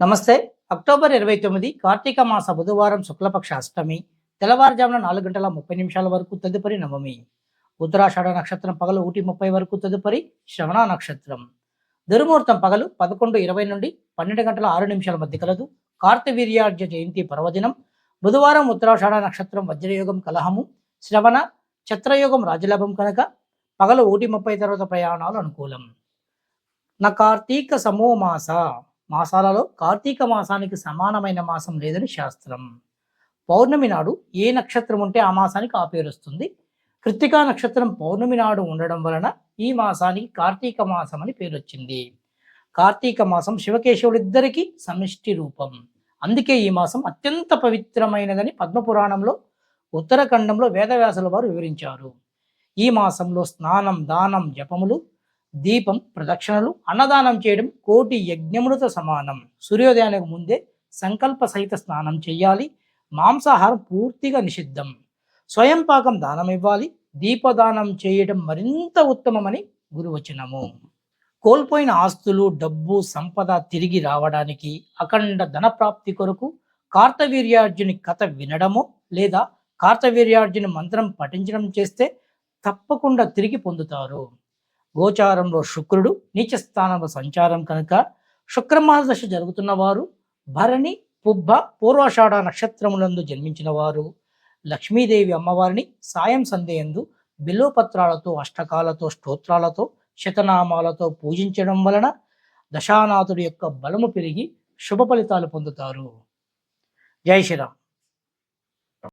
నమస్తే. అక్టోబర్ ఇరవై తొమ్మిది కార్తీక మాస బుధవారం శుక్లపక్ష అష్టమి. తెల్లవారుజామున నాలుగు గంటల ముప్పై నిమిషాల వరకు తదుపరి నవమి. ఉత్తరాషాఢ నక్షత్రం పగలు ఒకటి ముప్పై వరకు తదుపరి శ్రవణ నక్షత్రం. దుర్ముహూర్తం పగలు పదకొండు ఇరవై నుండి పన్నెండు గంటల ఆరు నిమిషాల మధ్య కలదు. కార్తవీర్యార్జ జయంతి పర్వదినం. బుధవారం ఉత్తరాషాఢ నక్షత్రం వజ్రయోగం కలహము. శ్రవణ ఛత్రయోగం రాజలాభం కనుక పగలు ఒకటి ముప్పై తర్వాత ప్రయాణాలు అనుకూలం. నా కార్తీక సమో మాస. మాసాలలో కార్తీక మాసానికి సమానమైన మాసం లేదని శాస్త్రం. పౌర్ణమి నాడు ఏ నక్షత్రం ఉంటే ఆ మాసానికి ఆ పేరు వస్తుంది. కృత్తికా నక్షత్రం పౌర్ణమి నాడు ఉండడం వలన ఈ మాసానికి కార్తీక మాసం అని పేరు వచ్చింది. కార్తీక మాసం శివకేశవులిద్దరికీ సమిష్టి రూపం. అందుకే ఈ మాసం అత్యంత పవిత్రమైనదని పద్మపురాణంలో ఉత్తరఖండంలో వేదవ్యాసుల వారు వివరించారు. ఈ మాసంలో స్నానం దానం జపములు దీపం ప్రదక్షిణలు అన్నదానం చేయడం కోటి యజ్ఞములతో సమానం. సూర్యోదయానికి ముందే సంకల్ప సహిత స్నానం చేయాలి. మాంసాహారం పూర్తిగా నిషిద్ధం. స్వయం పాకం దానం ఇవ్వాలి. దీపదానం చేయడం మరింత ఉత్తమమని గురువచనము. కోల్పోయిన ఆస్తులు డబ్బు సంపద తిరిగి రావడానికి అఖండ ధనప్రాప్తి కొరకు కార్తవీర్యార్జుని కథ వినడము లేదా కార్తవీర్యార్జుని మంత్రం పఠించడం చేస్తే తప్పకుండా తిరిగి పొందుతారు. గోచారంలో శుక్రుడు నీచస్థానంలో సంచారం కనుక శుక్రమహాదశ జరుగుతున్న వారు భరణి పుబ్బ పూర్వాషాఢ నక్షత్రములందు జన్మించిన వారు లక్ష్మీదేవి అమ్మవారిని సాయం సందేయందు బిల్వపత్రాలతో అష్టకాలతో స్తోత్రాలతో శతనామాలతో పూజించడం వలన దశానాథుడి యొక్క బలము పెరిగి శుభ ఫలితాలు పొందుతారు. జై శ్రీరామ్.